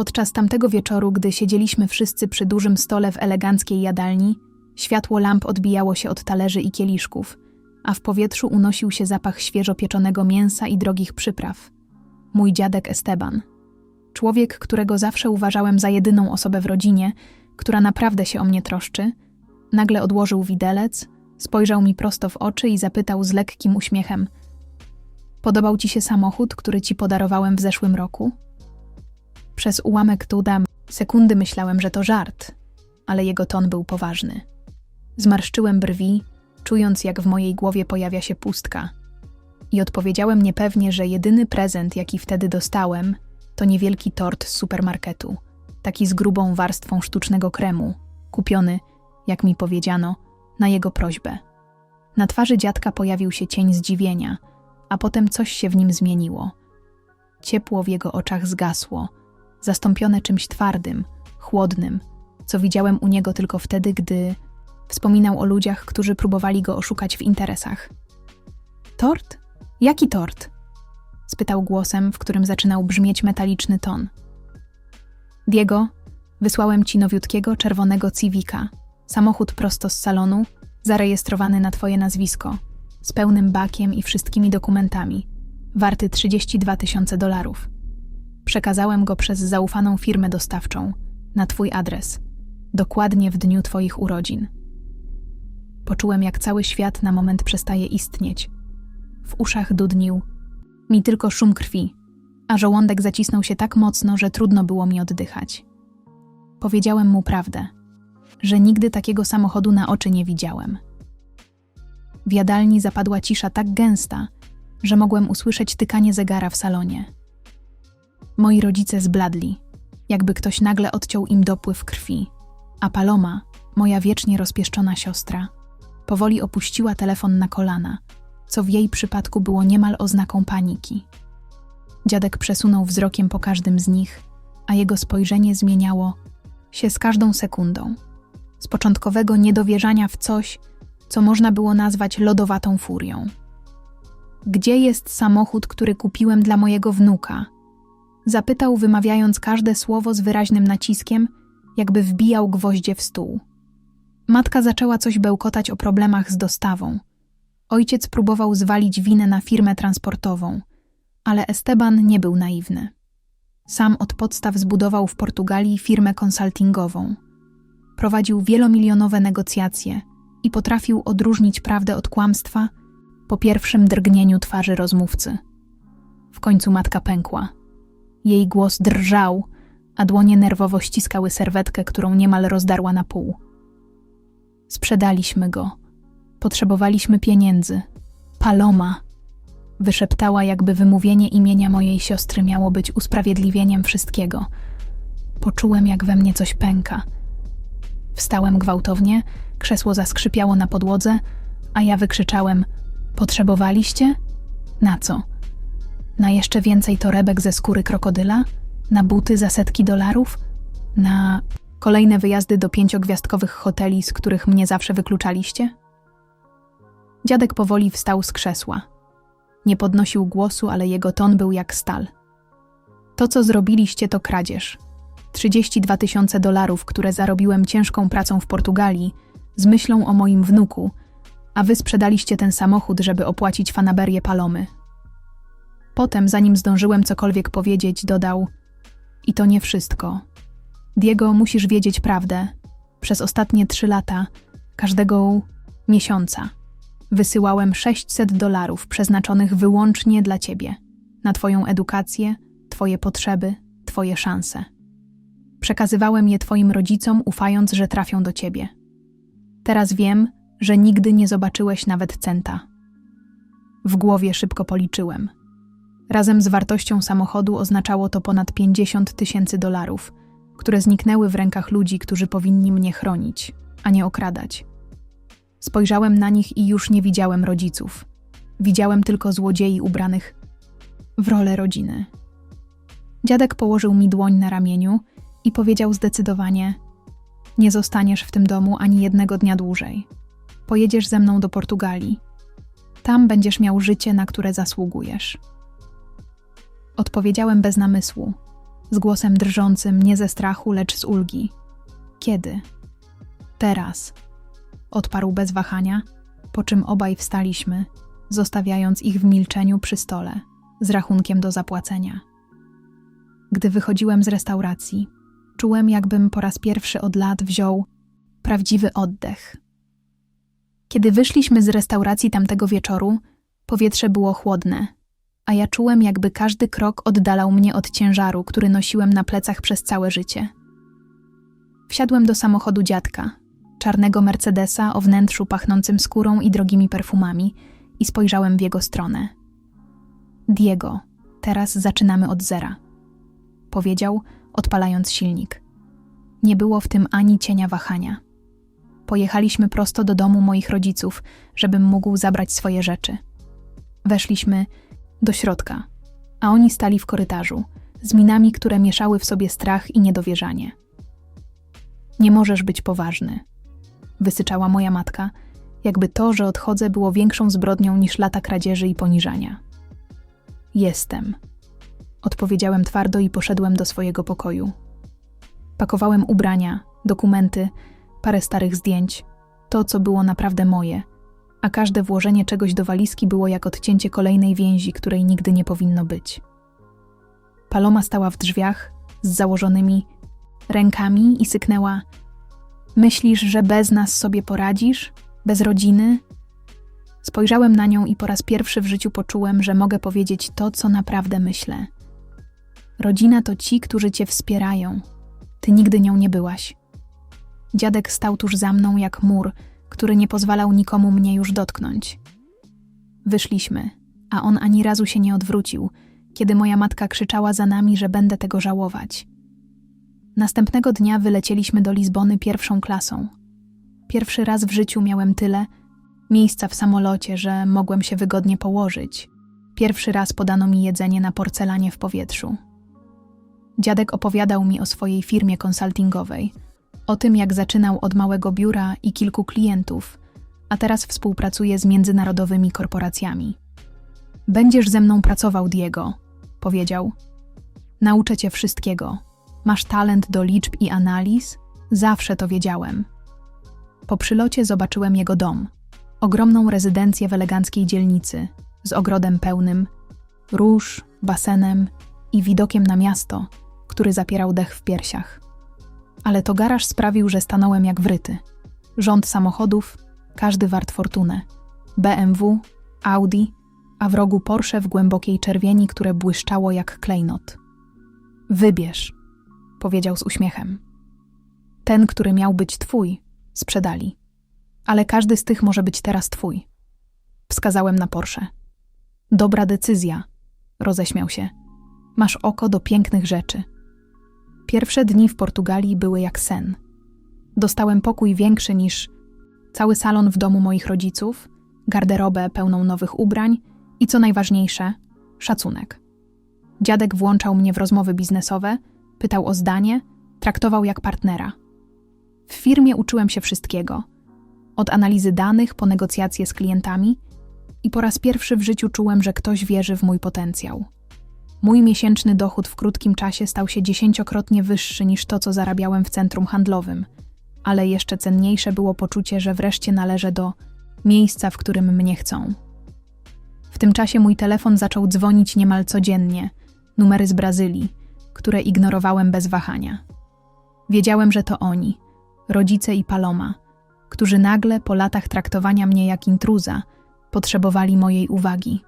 Podczas tamtego wieczoru, gdy siedzieliśmy wszyscy przy dużym stole w eleganckiej jadalni, światło lamp odbijało się od talerzy i kieliszków, a w powietrzu unosił się zapach świeżo pieczonego mięsa i drogich przypraw. Mój dziadek Esteban. Człowiek, którego zawsze uważałem za jedyną osobę w rodzinie, która naprawdę się o mnie troszczy, nagle odłożył widelec, spojrzał mi prosto w oczy i zapytał z lekkim uśmiechem: Podobał ci się samochód, który ci podarowałem w zeszłym roku? Przez ułamek tuda sekundy myślałem, że to żart, ale jego ton był poważny. Zmarszczyłem brwi, czując jak w mojej głowie pojawia się pustka. I odpowiedziałem niepewnie, że jedyny prezent, jaki wtedy dostałem, to niewielki tort z supermarketu, taki z grubą warstwą sztucznego kremu, kupiony, jak mi powiedziano, na jego prośbę. Na twarzy dziadka pojawił się cień zdziwienia, a potem coś się w nim zmieniło. Ciepło w jego oczach zgasło, zastąpione czymś twardym, chłodnym, co widziałem u niego tylko wtedy, gdy wspominał o ludziach, którzy próbowali go oszukać w interesach. Tort? Jaki tort? spytał głosem, w którym zaczynał brzmieć metaliczny ton. Diego, wysłałem ci nowiutkiego czerwonego Civica, samochód prosto z salonu, zarejestrowany na twoje nazwisko, z pełnym bakiem i wszystkimi dokumentami, warty 32 tysiące dolarów. Przekazałem go przez zaufaną firmę dostawczą, na twój adres, dokładnie w dniu twoich urodzin. Poczułem, jak cały świat na moment przestaje istnieć. W uszach dudnił mi tylko szum krwi, a żołądek zacisnął się tak mocno, że trudno było mi oddychać. Powiedziałem mu prawdę, że nigdy takiego samochodu na oczy nie widziałem. W jadalni zapadła cisza tak gęsta, że mogłem usłyszeć tykanie zegara w salonie. Moi rodzice zbladli, jakby ktoś nagle odciął im dopływ krwi, a Paloma, moja wiecznie rozpieszczona siostra, powoli opuściła telefon na kolana, co w jej przypadku było niemal oznaką paniki. Dziadek przesunął wzrokiem po każdym z nich, a jego spojrzenie zmieniało się z każdą sekundą. Z początkowego niedowierzania w coś, co można było nazwać lodowatą furią. Gdzie jest samochód, który kupiłem dla mojego wnuka? Zapytał, wymawiając każde słowo z wyraźnym naciskiem, jakby wbijał gwoździe w stół. Matka zaczęła coś bełkotać o problemach z dostawą. Ojciec próbował zwalić winę na firmę transportową, ale Esteban nie był naiwny. Sam od podstaw zbudował w Portugalii firmę konsultingową. Prowadził wielomilionowe negocjacje i potrafił odróżnić prawdę od kłamstwa po pierwszym drgnieniu twarzy rozmówcy. W końcu matka pękła. Jej głos drżał, a dłonie nerwowo ściskały serwetkę, którą niemal rozdarła na pół. Sprzedaliśmy go. Potrzebowaliśmy pieniędzy. Paloma! Wyszeptała, jakby wymówienie imienia mojej siostry miało być usprawiedliwieniem wszystkiego. Poczułem, jak we mnie coś pęka. Wstałem gwałtownie, krzesło zaskrzypiało na podłodze, a ja wykrzyczałem: Potrzebowaliście? Na co? Na jeszcze więcej torebek ze skóry krokodyla? Na buty za setki dolarów? Na kolejne wyjazdy do pięciogwiazdkowych hoteli, z których mnie zawsze wykluczaliście? Dziadek powoli wstał z krzesła. Nie podnosił głosu, ale jego ton był jak stal. To, co zrobiliście, to kradzież. 32 tysiące dolarów, które zarobiłem ciężką pracą w Portugalii, z myślą o moim wnuku, a wy sprzedaliście ten samochód, żeby opłacić fanaberię Palomy. Potem, zanim zdążyłem cokolwiek powiedzieć, dodał: I to nie wszystko. Diego, musisz wiedzieć prawdę. Przez ostatnie trzy lata, każdego miesiąca, wysyłałem 600 dolarów przeznaczonych wyłącznie dla ciebie, na twoją edukację, twoje potrzeby, twoje szanse. Przekazywałem je twoim rodzicom, ufając, że trafią do ciebie. Teraz wiem, że nigdy nie zobaczyłeś nawet centa. W głowie szybko policzyłem. Razem z wartością samochodu oznaczało to ponad 50 tysięcy dolarów, które zniknęły w rękach ludzi, którzy powinni mnie chronić, a nie okradać. Spojrzałem na nich i już nie widziałem rodziców. Widziałem tylko złodziei ubranych w rolę rodziny. Dziadek położył mi dłoń na ramieniu i powiedział zdecydowanie: Nie zostaniesz w tym domu ani jednego dnia dłużej. Pojedziesz ze mną do Portugalii. Tam będziesz miał życie, na które zasługujesz. Odpowiedziałem bez namysłu. z głosem drżącym nie ze strachu, lecz z ulgi. Kiedy? Teraz. Odparł bez wahania, po czym obaj wstaliśmy, zostawiając ich w milczeniu przy stole, z rachunkiem do zapłacenia. Gdy wychodziłem z restauracji, czułem, jakbym po raz pierwszy od lat wziął prawdziwy oddech. Kiedy wyszliśmy z restauracji tamtego wieczoru, powietrze było chłodne, a ja czułem, jakby każdy krok oddalał mnie od ciężaru, który nosiłem na plecach przez całe życie. Wsiadłem do samochodu dziadka, czarnego Mercedesa o wnętrzu pachnącym skórą i drogimi perfumami, i spojrzałem w jego stronę. Diego, teraz zaczynamy od zera, powiedział, odpalając silnik. Nie było w tym ani cienia wahania. Pojechaliśmy prosto do domu moich rodziców, żebym mógł zabrać swoje rzeczy. Weszliśmy do środka, a oni stali w korytarzu, z minami, które mieszały w sobie strach i niedowierzanie. Nie możesz być poważny, wysyczała moja matka, jakby to, że odchodzę, było większą zbrodnią niż lata kradzieży i poniżania. Jestem, odpowiedziałem twardo i poszedłem do swojego pokoju. Pakowałem ubrania, dokumenty, parę starych zdjęć, to, co było naprawdę moje, a każde włożenie czegoś do walizki było jak odcięcie kolejnej więzi, której nigdy nie powinno być. Paloma stała w drzwiach z założonymi rękami i syknęła: Myślisz, że bez nas sobie poradzisz? Bez rodziny? Spojrzałem na nią i po raz pierwszy w życiu poczułem, że mogę powiedzieć to, co naprawdę myślę. Rodzina to ci, którzy cię wspierają. Ty nigdy nią nie byłaś. Dziadek stał tuż za mną jak mur, który nie pozwalał nikomu mnie już dotknąć. Wyszliśmy, a on ani razu się nie odwrócił, kiedy moja matka krzyczała za nami, że będę tego żałować. Następnego dnia wylecieliśmy do Lizbony pierwszą klasą. Pierwszy raz w życiu miałem tyle miejsca w samolocie, że mogłem się wygodnie położyć. Pierwszy raz podano mi jedzenie na porcelanie w powietrzu. Dziadek opowiadał mi o swojej firmie konsultingowej, o tym jak zaczynał od małego biura i kilku klientów, a teraz współpracuje z międzynarodowymi korporacjami. Będziesz ze mną pracował, Diego, powiedział. Nauczę cię wszystkiego. Masz talent do liczb i analiz? Zawsze to wiedziałem. Po przylocie zobaczyłem jego dom. Ogromną rezydencję w eleganckiej dzielnicy, z ogrodem pełnym róż, basenem i widokiem na miasto, który zapierał dech w piersiach. Ale to garaż sprawił, że stanąłem jak wryty. Rząd samochodów, każdy wart fortunę. BMW, Audi, a w rogu Porsche w głębokiej czerwieni, które błyszczało jak klejnot. Wybierz, powiedział z uśmiechem. Ten, który miał być twój, sprzedali. Ale każdy z tych może być teraz twój. Wskazałem na Porsche. Dobra decyzja, roześmiał się. Masz oko do pięknych rzeczy. Pierwsze dni w Portugalii były jak sen. Dostałem pokój większy niż cały salon w domu moich rodziców, garderobę pełną nowych ubrań i co najważniejsze, szacunek. Dziadek włączał mnie w rozmowy biznesowe, pytał o zdanie, traktował jak partnera. W firmie uczyłem się wszystkiego: od analizy danych po negocjacje z klientami, i po raz pierwszy w życiu czułem, że ktoś wierzy w mój potencjał. Mój miesięczny dochód w krótkim czasie stał się dziesięciokrotnie wyższy niż to, co zarabiałem w centrum handlowym, ale jeszcze cenniejsze było poczucie, że wreszcie należę do miejsca, w którym mnie chcą. W tym czasie mój telefon zaczął dzwonić niemal codziennie numery z Brazylii, które ignorowałem bez wahania. Wiedziałem, że to oni, rodzice i Paloma, którzy nagle po latach traktowania mnie jak intruza potrzebowali mojej uwagi.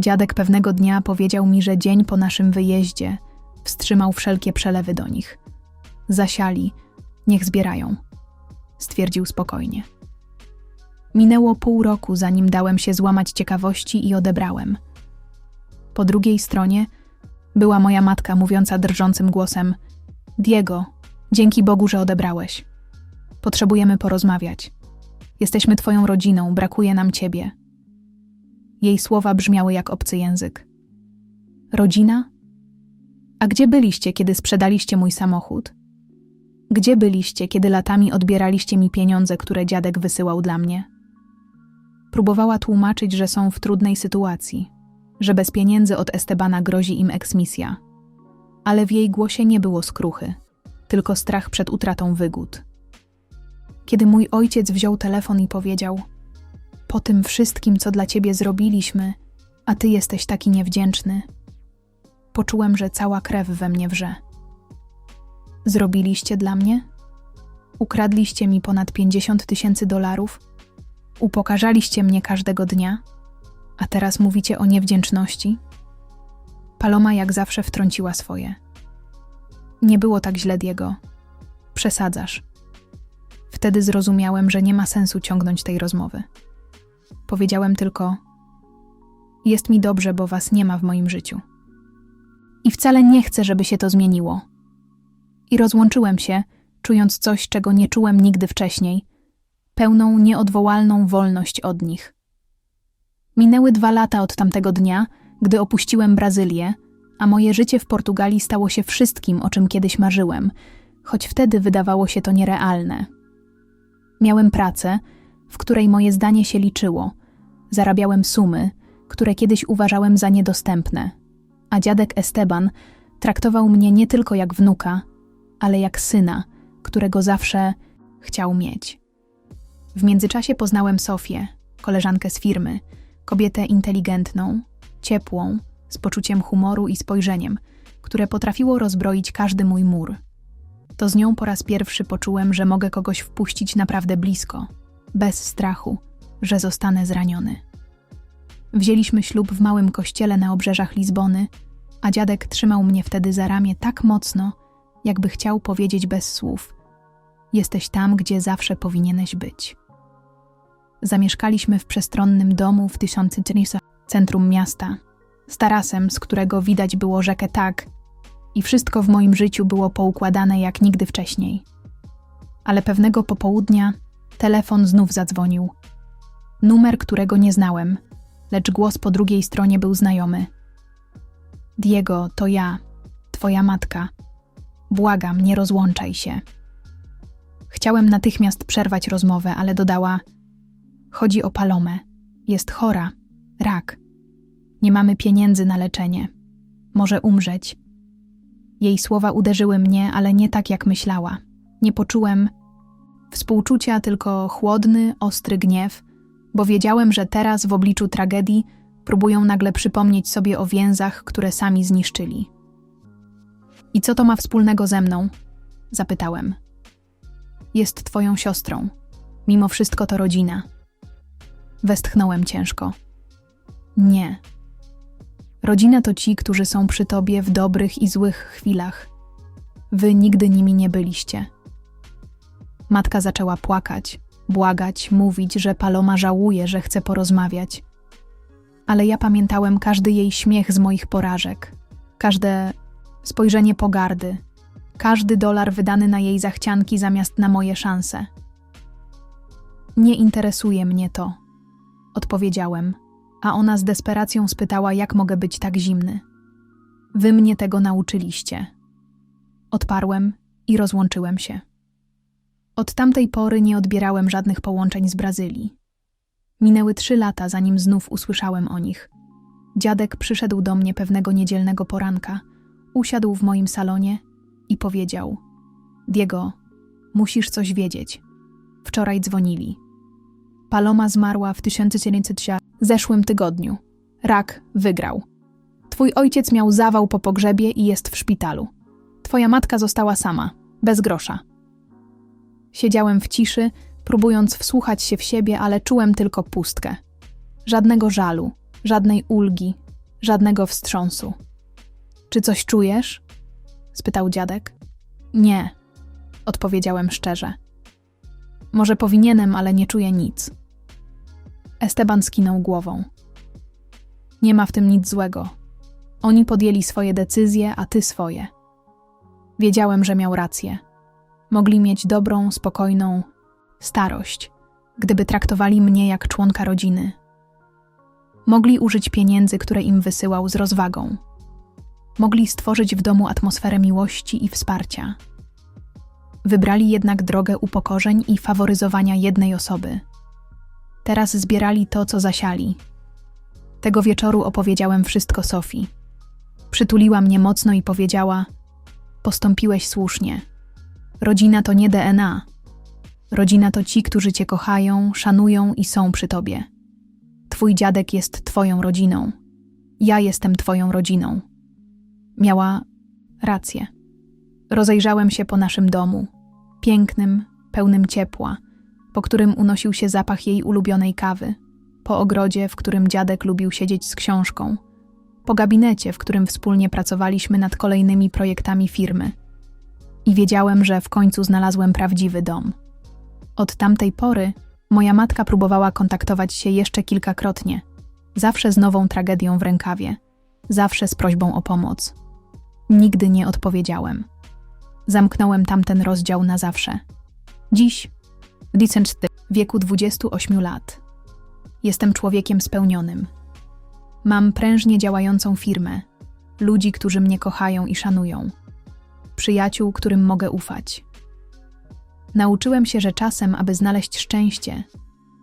Dziadek pewnego dnia powiedział mi, że dzień po naszym wyjeździe wstrzymał wszelkie przelewy do nich. Zasiali, niech zbierają, stwierdził spokojnie. Minęło pół roku, zanim dałem się złamać ciekawości i odebrałem. Po drugiej stronie była moja matka mówiąca drżącym głosem: Diego, dzięki Bogu, że odebrałeś. Potrzebujemy porozmawiać. Jesteśmy twoją rodziną, brakuje nam ciebie. Jej słowa brzmiały jak obcy język. Rodzina? A gdzie byliście, kiedy sprzedaliście mój samochód? Gdzie byliście, kiedy latami odbieraliście mi pieniądze, które dziadek wysyłał dla mnie? Próbowała tłumaczyć, że są w trudnej sytuacji, że bez pieniędzy od Estebana grozi im eksmisja. ale w jej głosie nie było skruchy, tylko strach przed utratą wygód. Kiedy mój ojciec wziął telefon i powiedział: Po tym wszystkim, co dla ciebie zrobiliśmy, a ty jesteś taki niewdzięczny, poczułem, że cała krew we mnie wrze. Zrobiliście dla mnie? Ukradliście mi ponad 50 tysięcy dolarów? Upokarzaliście mnie każdego dnia? A teraz mówicie o niewdzięczności? Paloma jak zawsze wtrąciła swoje. Nie było tak źle, Diego. Przesadzasz. Wtedy zrozumiałem, że nie ma sensu ciągnąć tej rozmowy. Powiedziałem tylko: Jest mi dobrze, bo was nie ma w moim życiu. I wcale nie chcę, żeby się to zmieniło. I rozłączyłem się, czując coś, czego nie czułem nigdy wcześniej pełną, nieodwołalną wolność od nich. Minęły dwa lata od tamtego dnia, gdy opuściłem Brazylię, a moje życie w Portugalii stało się wszystkim, o czym kiedyś marzyłem, choć wtedy wydawało się to nierealne. Miałem pracę, w której moje zdanie się liczyło, zarabiałem sumy, które kiedyś uważałem za niedostępne, a dziadek Esteban traktował mnie nie tylko jak wnuka, ale jak syna, którego zawsze chciał mieć. W międzyczasie poznałem Sofię, koleżankę z firmy, kobietę inteligentną, ciepłą, z poczuciem humoru i spojrzeniem, które potrafiło rozbroić każdy mój mur. To z nią po raz pierwszy poczułem, że mogę kogoś wpuścić naprawdę blisko, bez strachu, że zostanę zraniony. Wzięliśmy ślub w małym kościele na obrzeżach Lizbony, a dziadek trzymał mnie wtedy za ramię tak mocno, jakby chciał powiedzieć bez słów: Jesteś tam, gdzie zawsze powinieneś być. Zamieszkaliśmy w przestronnym domu w tysiący centrum miasta, z tarasem, z którego widać było rzekę tak, i wszystko w moim życiu było poukładane jak nigdy wcześniej. Ale pewnego popołudnia telefon znów zadzwonił. Numer, którego nie znałem, lecz głos po drugiej stronie był znajomy. Diego, to ja, twoja matka. Błagam, nie rozłączaj się. Chciałem natychmiast przerwać rozmowę, ale dodała: Chodzi o Palomę. Jest chora. Rak. Nie mamy pieniędzy na leczenie. Może umrzeć. Jej słowa uderzyły mnie, ale nie tak jak myślała. Nie poczułem współczucia, tylko chłodny, ostry gniew, bo wiedziałem, że teraz w obliczu tragedii próbują nagle przypomnieć sobie o więzach, które sami zniszczyli. I co to ma wspólnego ze mną? Zapytałem. Jest twoją siostrą. Mimo wszystko to rodzina. Westchnąłem ciężko. Nie. Rodzina to ci, którzy są przy tobie w dobrych i złych chwilach. Wy nigdy nimi nie byliście. Matka zaczęła płakać, błagać, mówić, że Paloma żałuje, że chce porozmawiać. Ale ja pamiętałem każdy jej śmiech z moich porażek, każde spojrzenie pogardy, każdy dolar wydany na jej zachcianki zamiast na moje szanse. Nie interesuje mnie to, odpowiedziałem, a ona z desperacją spytała, jak mogę być tak zimny. Wy mnie tego nauczyliście. Odparłem i rozłączyłem się. Od tamtej pory nie odbierałem żadnych połączeń z Brazylii. Minęły trzy lata, zanim znów usłyszałem o nich. Dziadek przyszedł do mnie pewnego niedzielnego poranka, usiadł w moim salonie i powiedział: Diego, musisz coś wiedzieć. Wczoraj dzwonili. Paloma zmarła w 1903 zeszłym tygodniu. Rak wygrał. Twój ojciec miał zawał po pogrzebie i jest w szpitalu. Twoja matka została sama, bez grosza. Siedziałem w ciszy, próbując wsłuchać się w siebie, ale czułem tylko pustkę. Żadnego żalu, żadnej ulgi, żadnego wstrząsu. Czy coś czujesz? spytał dziadek. Nie, odpowiedziałem szczerze. Może powinienem, ale nie czuję nic. Esteban skinął głową. Nie ma w tym nic złego. Oni podjęli swoje decyzje, a ty swoje. Wiedziałem, że miał rację. Mogli mieć dobrą, spokojną starość, gdyby traktowali mnie jak członka rodziny. Mogli użyć pieniędzy, które im wysyłał z rozwagą. Mogli stworzyć w domu atmosferę miłości i wsparcia. Wybrali jednak drogę upokorzeń i faworyzowania jednej osoby – Teraz zbierali to, co zasiali. Tego wieczoru opowiedziałem wszystko Sofii. Przytuliła mnie mocno i powiedziała: Postąpiłeś słusznie. Rodzina to nie DNA. Rodzina to ci, którzy cię kochają, szanują i są przy tobie. Twój dziadek jest twoją rodziną. Ja jestem twoją rodziną. Miała rację. Rozejrzałem się po naszym domu, pięknym, pełnym ciepła, po którym unosił się zapach jej ulubionej kawy, po ogrodzie, w którym dziadek lubił siedzieć z książką, po gabinecie, w którym wspólnie pracowaliśmy nad kolejnymi projektami firmy. I wiedziałem, że w końcu znalazłem prawdziwy dom. Od tamtej pory moja matka próbowała kontaktować się jeszcze kilkakrotnie, zawsze z nową tragedią w rękawie, zawsze z prośbą o pomoc. Nigdy nie odpowiedziałem. Zamknąłem tamten rozdział na zawsze. Dziś, w wieku 28 lat, jestem człowiekiem spełnionym. Mam prężnie działającą firmę, ludzi, którzy mnie kochają i szanują, przyjaciół, którym mogę ufać. Nauczyłem się, że czasem, aby znaleźć szczęście,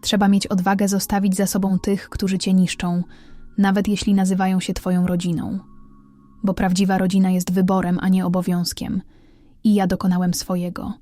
trzeba mieć odwagę zostawić za sobą tych, którzy cię niszczą, nawet jeśli nazywają się twoją rodziną. Bo prawdziwa rodzina jest wyborem, a nie obowiązkiem. I ja dokonałem swojego.